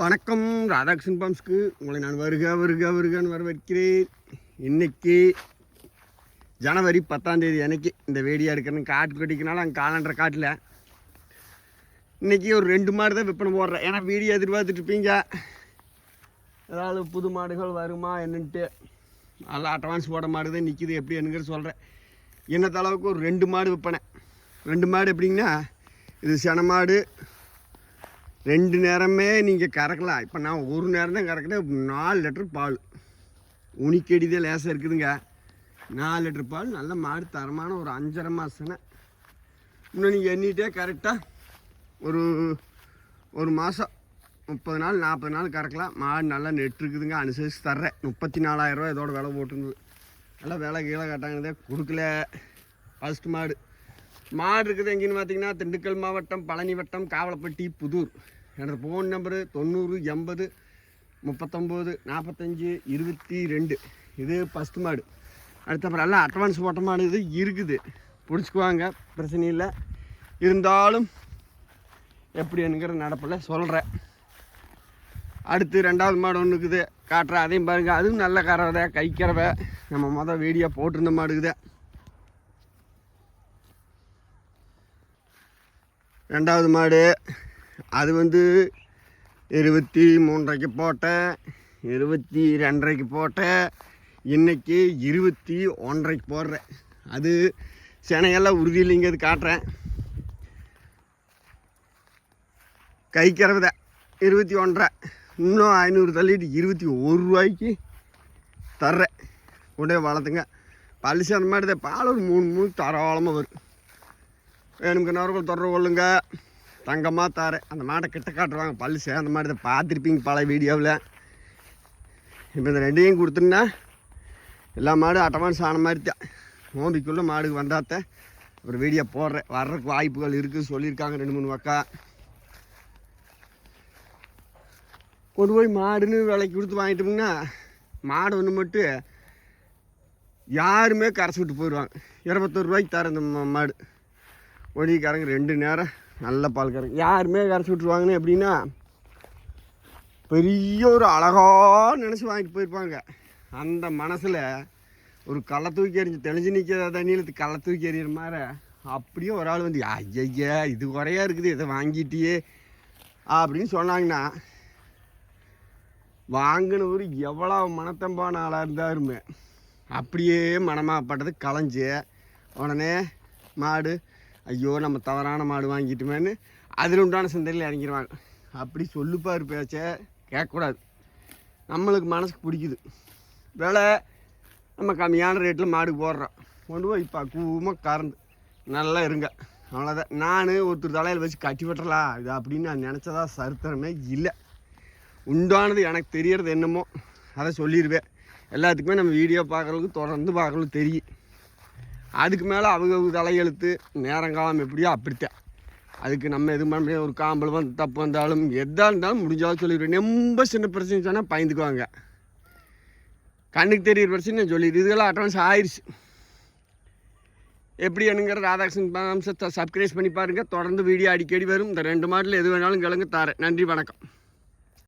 வணக்கம் ராதாகிருஷ்ணன் பம்ஸ்க்கு. உங்களை நான் வருக வருக வருகன்னு வரவேற்கிறேன். இன்னைக்கு ஜனவரி பத்தாம் தேதி அன்னைக்கு இந்த வேடியாக இருக்கிறேன்னு காட்டு கட்டிக்கனால அங்கே காலண்டரை காட்டில். இன்றைக்கி ஒரு ரெண்டு மாடு தான் விற்பனை போடுறேன். ஏன்னா வீடியோ எதிர்பார்த்துட்ருப்பீங்க ஏதாவது புது மாடுகள் வருமா என்னன்ட்டு. நல்லா அட்வான்ஸ் போட மாடு தான் நிற்கிது எப்படி என்னங்கிற சொல்கிறேன் என்னத்த அளவுக்கு ஒரு ரெண்டு மாடு விற்பனை. ரெண்டு மாடு எப்படிங்கன்னா இது சென மாடு ரெண்டு நேரமே நீங்கள் கறக்கலாம் இப்போ நான் ஒரு நேரம் தான் கறக்கிறேன். நாலு லிட்டர் பால். உனிக்கடிதே லேசாக இருக்குதுங்க. நாலு லிட்டர் பால் நல்ல மாடு தரமான ஒரு அஞ்சரை மாதம்னா இன்னும் நீங்கள் எண்ணிட்டே கரெக்டாக ஒரு ஒரு மாதம் முப்பது நாள் நாற்பது நாள் கறக்கலாம். மாடு நல்லா நெட் இருக்குதுங்க. அனுசரித்து தர்றேன். முப்பத்தி நாலாயிரரூவா இதோட விலை போட்டுருந்தது. நல்லா விலை கீழே கட்டாங்கதே கொடுக்கல. ஃபஸ்ட்டு மாடு. மாடு இருக்குது எங்கேன்னு பார்த்தீங்கன்னா திண்டுக்கல் மாவட்டம் பழனி வட்டம் காவலப்பட்டி புதூர். எனது ஃபோன் நம்பரு தொண்ணூறு எண்பது முப்பத்தொம்போது நாற்பத்தஞ்சு இருபத்தி ரெண்டு. இது ஃபஸ்ட்டு மாடு. அடுத்தப்பறம் எல்லாம் அட்வான்ஸ் போட்ட மாடு இது இருக்குது. பிடிச்சிக்குவாங்க பிரச்சனை இல்லை. இருந்தாலும் எப்படி என்கிற நடப்பில் சொல்கிறேன் அடுத்து ரெண்டாவது மாடு ஒன்று இருக்குது. காட்டுறேன் அதையும் பாருங்கள் அதுவும் நல்ல கறவை கை கறவை. நம்ம மொதல் வீடியோ போட்டிருந்த மாடுக்குது ரெண்டாவது மாடு. அது வந்து இருபத்தி மூன்றரைக்கு போட்டேன் இருபத்தி ரெண்டரைக்கு போட்டேன் இன்றைக்கி இருபத்தி ஒன்றரைக்கு போடுறேன். அது செனையெல்லாம் உறுதி இல்லைங்க அது காட்டுறேன். கை இருபத்தி ஒன்றரை இன்னும் ஐநூறு தள்ளிட்டு இருபத்தி ஒரு ரூபாய்க்கு தர்றேன். கொண்டே வளர்த்துங்க. பழிச்சு அந்த மாதிரி தான் பால் ஒரு மூணு மூணு தாராளமாக வரும். வேணுங்க நவர்கள் தொடர்பு கொள்ளுங்கள் தங்கமாக தாரேன் அந்த மாட்டை கிட்ட காட்டுவாங்க. பழிச்சு அந்த மாதிரி தான் பார்த்துருப்பீங்க பழைய வீடியோவில். இப்போ இந்த ரெண்டையும் கொடுத்துருந்தா எல்லா மாடும் அட்டவான்ஸ் ஆன மாதிரி தான் நோம்பிக்குள்ளே மாடுக்கு வந்தாத்த அப்புறம் வீடியோ போடுறேன். வர்றதுக்கு வாய்ப்புகள் இருக்குது சொல்லியிருக்காங்க ரெண்டு மூணு பக்கா கொண்டு போய் மாடுன்னு விலைக்கு கொடுத்து வாங்கிட்டோம்னா மாடு ஒன்று மட்டும் யாருமே கரைச்சி விட்டு போயிடுவாங்க. இருபத்தொரு ரூபாய்க்கு தர இந்த மாடு. ஒடிக்காரங்க ரெண்டு நேரம் நல்ல பால் கறக்கு. யாருமே கரைச்சி விட்ருவாங்கன்னு எப்படின்னா பெரிய ஒரு அழகா நினச்சி வாங்கிட்டு போயிருப்பாங்க. அந்த மனசில் ஒரு களை தூக்கி எறிஞ்சு தெளிஞ்சு நிற்கிற தண்ணியில் களை தூக்கி எறிகிற மாதிரி அப்படியே ஒரு ஆள் வந்து ஐயா இது குறையா இருக்குது இதை வாங்கிட்டியே அப்படின்னு சொன்னாங்கன்னா வாங்கினவர் எவ்வளோ மனத்தம்பான ஆளாக இருந்தாருமே. அப்படியே மனமாகப்பட்டது களைஞ்சு உடனே மாடு ஐயோ நம்ம தவறான மாடு வாங்கிட்டுமேன்னு அதில் உண்டான சிந்தனையில் இறங்கிடுவாங்க அப்படி சொல்லுப்பார் பேச்ச கேட்கக்கூடாது. நம்மளுக்கு மனசுக்கு பிடிக்குது. விலை நம்ம கம்மியான ரேட்டில் மாடு போடுறோம் கொண்டு போய் பக்குவமாக கறந்து. நல்லா இருங்க. அவ்வளோதான் நான் ஒருத்தர் தலையில் வச்சு கட்டி விட்டுறலாம் இது அப்படின்னு நான் நினச்சதா சரித்திரமே இல்லை. உண்டானது எனக்கு தெரியறது என்னமோ அதை சொல்லிடுவேன் எல்லாத்துக்குமே நம்ம வீடியோ பார்க்குறதுக்கு தொடர்ந்து பார்க்கறதுக்கு தெரியும். அதுக்கு மேலே அவங்க தலையெழுத்து நேரங்காலம் எப்படியோ அப்படித்தான். அதுக்கு நம்ம எதுவும் பண்ண முடியாது ஒரு காம்பளம் தப்பு வந்தாலும் எதாக இருந்தாலும் முடிஞ்சாலும் சொல்லிடுவேன். ரொம்ப சின்ன பிரச்சனை சொன்னால் பயந்துக்குவாங்க. கண்ணுக்கு தெரியிற பிரச்சனை சொல்லிடு இதுக்கெல்லாம் அட்வான்ஸ் ஆயிடுச்சு எப்படி என்னங்கிற ராதாகிருஷ்ணன் அம்சத்தை சப்ஸ்கிரைப் பண்ணி பாருங்கள் தொடர்ந்து வீடியோ அடிக்கடி வரும். இந்த ரெண்டு மாடலில் எது வேணாலும் கிழங்கு தாரேன். நன்றி வணக்கம்.